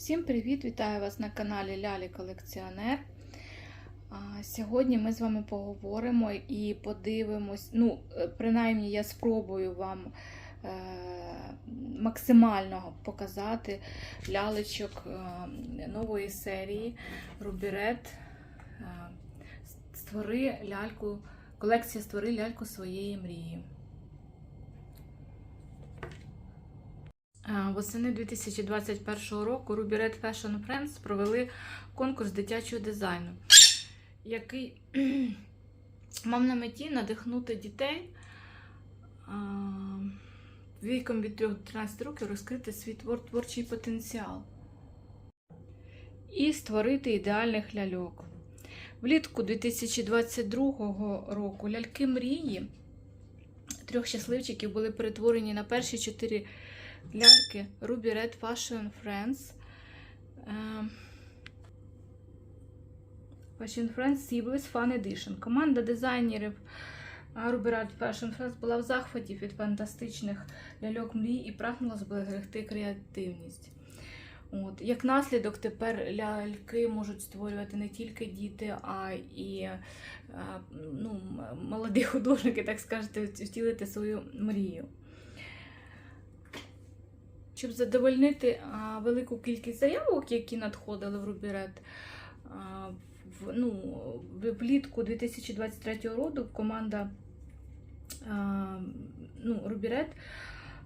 Всім привіт! Вітаю вас на каналі Лялі Колекціонер. Сьогодні ми з вами поговоримо і подивимось. Ну, е, принаймні, я спробую вам е, максимально показати лялечок е, нової серії Рубірет. Створи ляльку, колекція Створи ляльку своєї мрії. Восени 2021 року Ruby Red Fashion Friends провели конкурс дитячого дизайну, який мав на меті надихнути дітей віком від 3 до 13 років розкрити свій твор, творчий потенціал і створити ідеальних ляльок. Влітку 2022 року ляльки мрії трьох щасливчиків були перетворені на перші чотири ляльки Ruby Red Fashion Friends. Е, Fashion Friends Seamless Fun Edition. Команда дизайнерів Ruby Red Fashion Friends була в захваті від фантастичних ляльок мрій і прагнула зберегти креативність. От. Як наслідок, тепер ляльки можуть створювати не тільки діти, а і ну, молоді художники, так скажете, втілити свою мрію. Щоб задовольнити велику кількість заявок, які надходили в Рубірет, в, ну, влітку 2023 року команда ну, Рубірет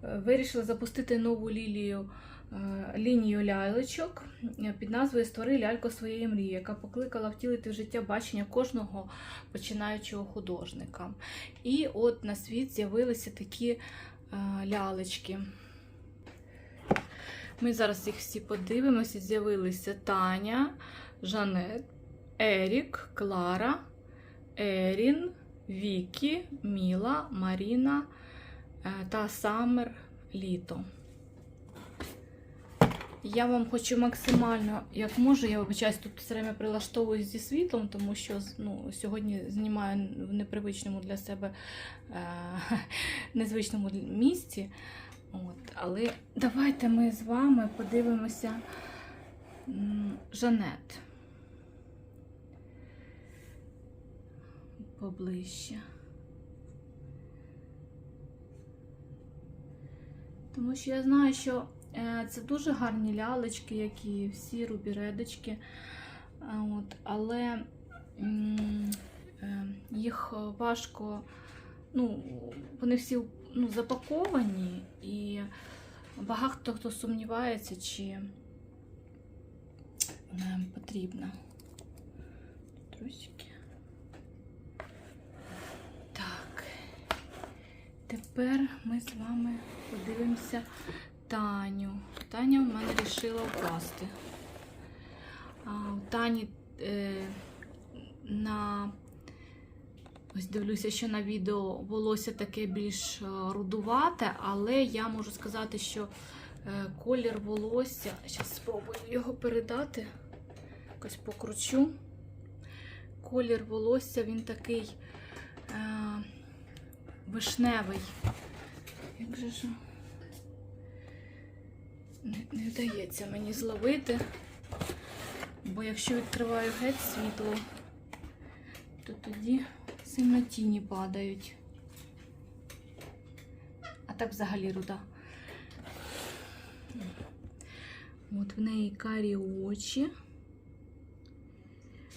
е, вирішила запустити нову лілію, е, лінію лялечок е, під назвою Створи ляльку своєї мрії, яка покликала втілити в життя бачення кожного починаючого художника. І от на світ з'явилися такі лялечки. Ми зараз їх всі подивимося. З'явилися Таня, Жанет, Ерік, Клара, Ерін, Вікі, Міла, Маріна е, та Самер Літо. Я вам хочу максимально, як можу, я вибачаюсь, тут все время прилаштовуюсь зі світлом, тому що ну, сьогодні знімаю в непривичному для себе е- незвичному місці. От, але давайте ми з вами подивимося Жанет. Поближче. Тому що я знаю, що е, це дуже гарні лялечки, як і всі рубіредочки. От, але е, їх важко, ну, вони всі ну, запаковані, і багато хто сумнівається, чи вона їм потрібна. Трусики. Так. Тепер ми з вами подивимося Таню. Таня в мене вирішила впасти. А, у Тані е, на Ось дивлюся, що на відео волосся таке більш е, рудувате, але я можу сказати, що е, колір волосся. Зараз спробую його передати. Якось покручу. Колір волосся він такий е, вишневий. Як же ж не, не вдається мені зловити, бо якщо відкриваю геть світло, то тоді сильно тіні падають. А так взагалі руда. От в неї карі очі.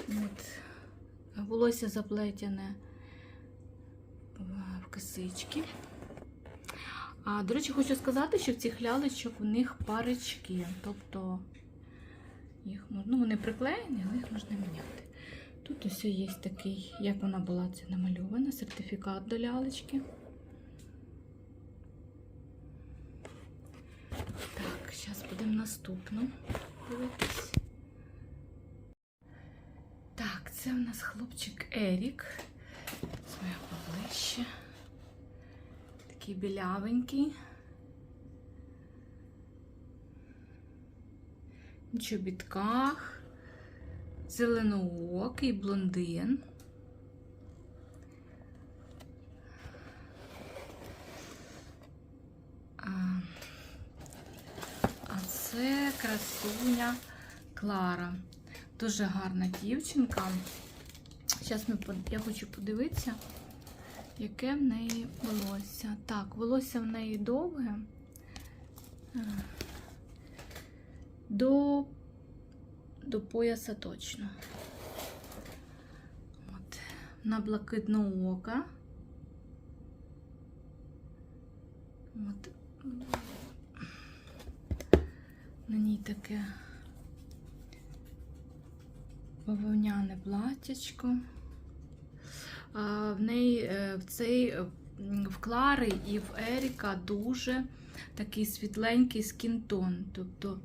От. Волосся заплетене в- косички. А, до речі, хочу сказати, що в цих лялечок в них парички. Тобто їх ну, вони приклеєні, але їх можна міняти. Тут ось є такий, як вона була це намальована, сертифікат до лялечки. Так, зараз будемо наступну дивитись. Так, це у нас хлопчик Ерік. Своє поближче. Такий білявенький. Чобітках. Зеленоокий блондин. А, це красуня Клара. Дуже гарна дівчинка. Зараз я хочу подивитися, яке в неї волосся. Так, волосся в неї довге. Е, До, до пояса точно. От. На блакитне ока. От. На ній таке бавовняне платтячко. А, В неї е, в цей е, в Клари і в Еріка дуже такий світленький скінтон. Тобто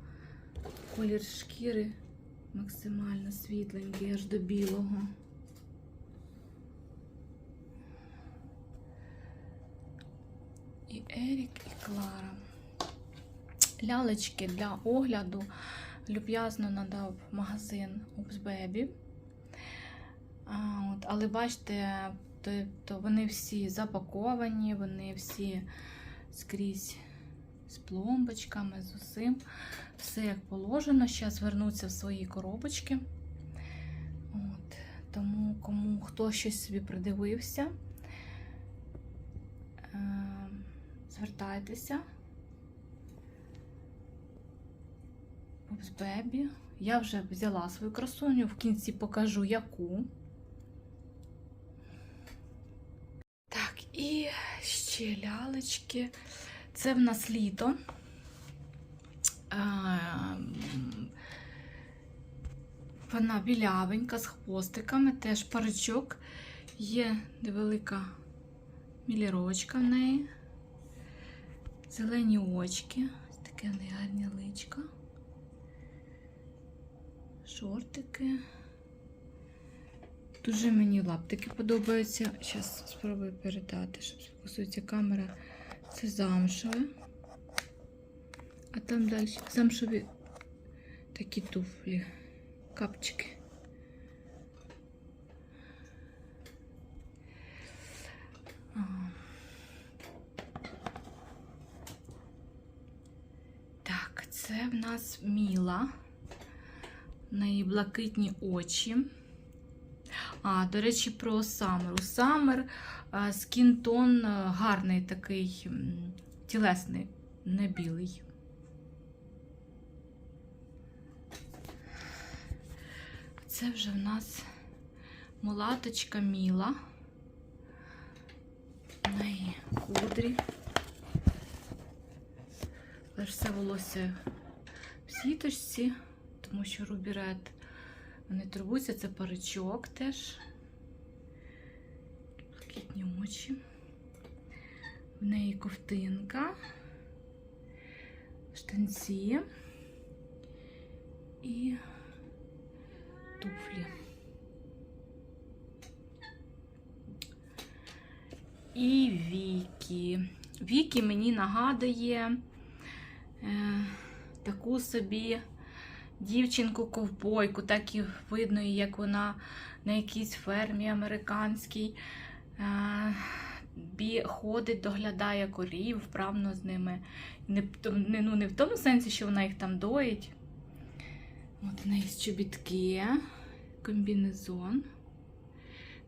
колір шкіри максимально світленький, аж до білого. І Ерік, і Клара. Лялечки для огляду люб'язно надав магазин Упс Baby. А, от, але бачите, то, то вони всі запаковані, вони всі скрізь з пломбочками, з усім. Все як положено. Зараз вернуться в свої коробочки. От, тому кому хто щось собі придивився, е, звертайтеся. Бебі. Я вже взяла свою красуню, в кінці покажу яку. Так, і ще лялечки. Це в нас літо. Вона білявенька з хвостиками, теж паричок. Є невелика міліровочка в неї. Зелені очки. Ось таке в неї гарне личко. Шортики. Дуже мені лаптики подобаються. Зараз спробую передати, щоб сфокусується камера. Це замшове. А там далі замшові такі туфлі, капчики. Це в нас Міла. В неї блакитні очі. А, до речі, про Самер. У Самер скінтон гарний такий тілесний, не білий. Це вже в нас мулаточка Міла. В неї кудрі. Все волосся в сіточці, тому що рубірет не турбуються, це паричок теж. Блакитні очі. В неї ковтинка, штанці і туфлі. І Вікі. Вікі мені нагадує е, таку собі дівчинку-ковбойку, так і видно, як вона на якійсь фермі американській е, бі, ходить, доглядає корів, вправно з ними. Не, ну, не в тому сенсі, що вона їх там доїть. От в неї чобітки, комбінезон.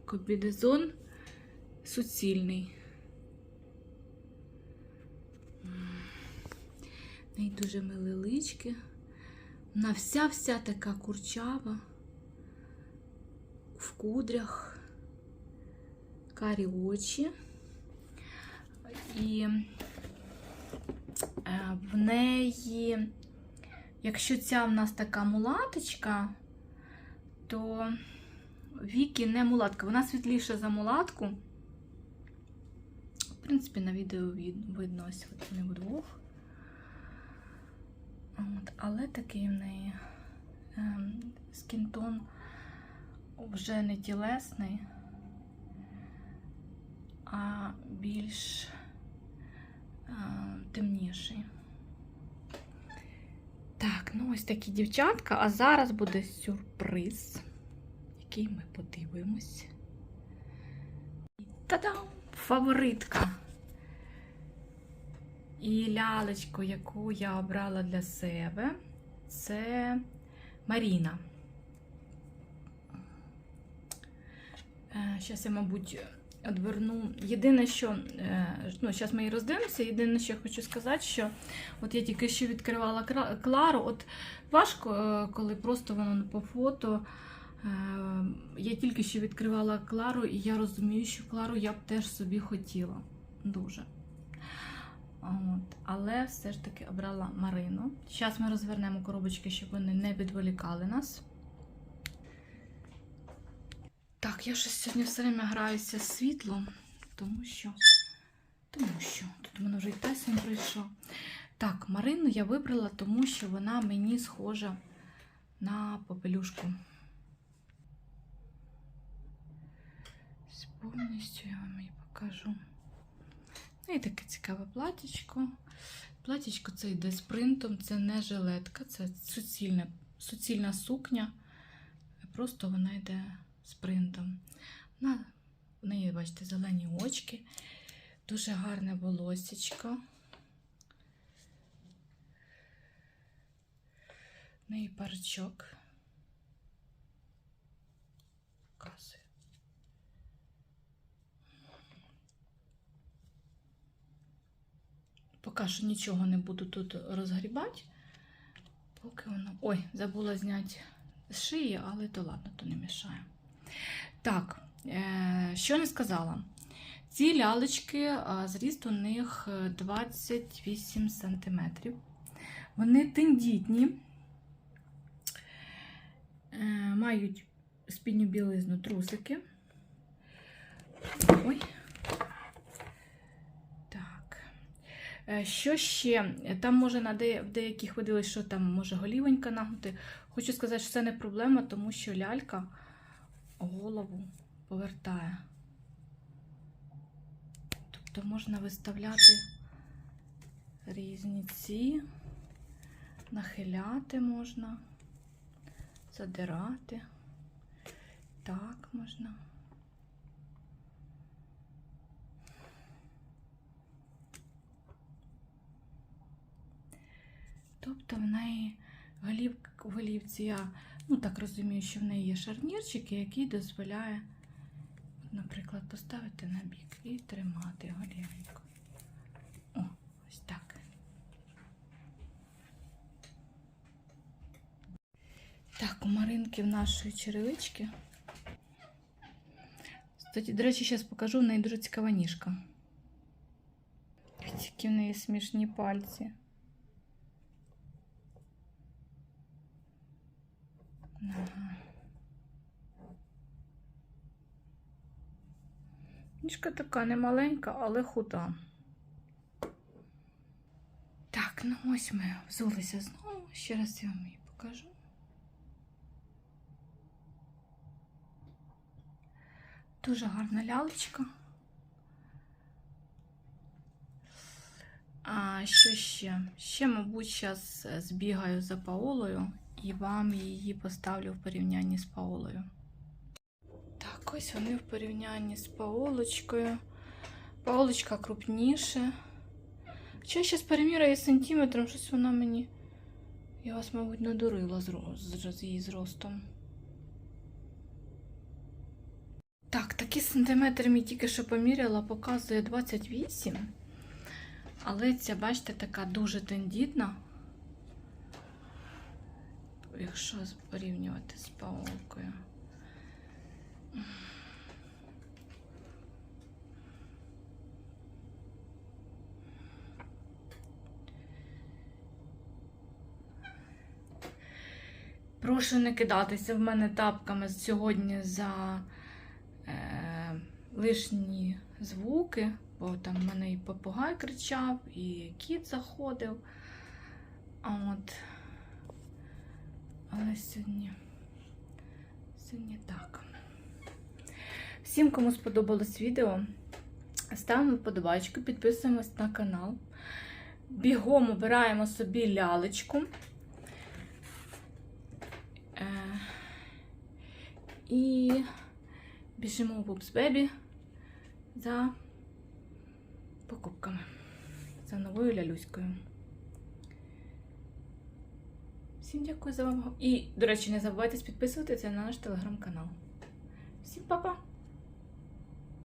Комбінезон суцільний. Неї дуже милі лички. Вона вся-вся така курчава, в кудрях, карі очі. І е, в неї, якщо ця в нас така мулаточка, то Вікі не мулатка, вона світліша за мулатку. В принципі, на відео від- видно ось вони вдвох. От, але такий в неї ем, скінтон вже не тілесний, а більш ем, темніший. Так, ну ось такі дівчатка, а зараз буде сюрприз, який ми подивимось. Та-дам! Фаворитка! І лялечку, яку я обрала для себе. це Маріна. Зараз я, мабуть, відверну. Єдине, що е, ну, зараз ми її роздивимося. Єдине, що я хочу сказати, що от я тільки що відкривала Клару. От важко, е, коли просто воно по фото. Е, Я тільки що відкривала Клару, і я розумію, що Клару я б теж собі хотіла. Дуже. От. Але все ж таки обрала Марину. Зараз ми розвернемо коробочки, щоб вони не відволікали нас. Так, я щось сьогодні все время граюся з світлом, тому що. Тому що тут у мене вже і Тайсон прийшов. Так, Марину я вибрала, тому що вона мені схожа на попелюшку. З Повністю я вам її покажу. Ну і таке цікаве платічко. Платічко це йде з принтом, це не жилетка, це суцільна, суцільна сукня. Просто вона йде з принтом. На, в неї, бачите, зелені очки, дуже гарне волосечко. В неї парчок. Показую. Поки що нічого не буду тут розгрібати. Поки воно. Ой, забула зняти з шиї, але то ладно, то не мішає. Так, е, що не сказала. Ці лялечки, зріст у них е, 28 см. Вони тендітні, е, мають спідню білизну трусики. Ой. Так. Е, Що ще? Там може на в деяких виділось, що там може голівонька нагнути. Хочу сказати, що це не проблема, тому що лялька голову повертає. Тобто можна виставляти різні ці, нахиляти можна, задирати. Так можна. Тобто в неї голів, голівці я, ну так розумію, що в неї є шарнірчики, який дозволяє, наприклад, поставити на бік і тримати голівеньку. О, ось так. Так, у Маринки в нашої черевички. Кстати, до речі, зараз покажу, в неї дуже цікава ніжка. Які в неї смішні пальці. Ніжка така не маленька, але худа. Так, ну ось ми взулися знову. Ще раз я вам її покажу. Дуже гарна лялечка. А що ще? Ще, мабуть, зараз збігаю за Паолою і вам її поставлю в порівнянні з Паолою. Так, ось вони в порівнянні з Паолочкою. Паолочка крупніше. Хоча я зараз переміряю сантиметром, щось вона мені. Я вас, мабуть, надурила з, з, з її зростом. Так, такі сантиметри мені тільки що поміряла, показує 28. Але ця, бачите, така дуже тендітна. Якщо порівнювати з паолкою. Прошу не кидатися в мене тапками сьогодні за е, лишні звуки, бо там в мене і попугай кричав, і кіт заходив. А От. Але сьогодні, сьогодні так. Всім, кому сподобалось відео, ставимо вподобайку, підписуємось на канал. Бігом обираємо собі лялечку. Е, і біжимо в Baby за покупками. За новою лялюською. Всім Всім дякую за увагу. І, до речі, не забувайте підписуватися на наш телеграм-канал. Всім па-па!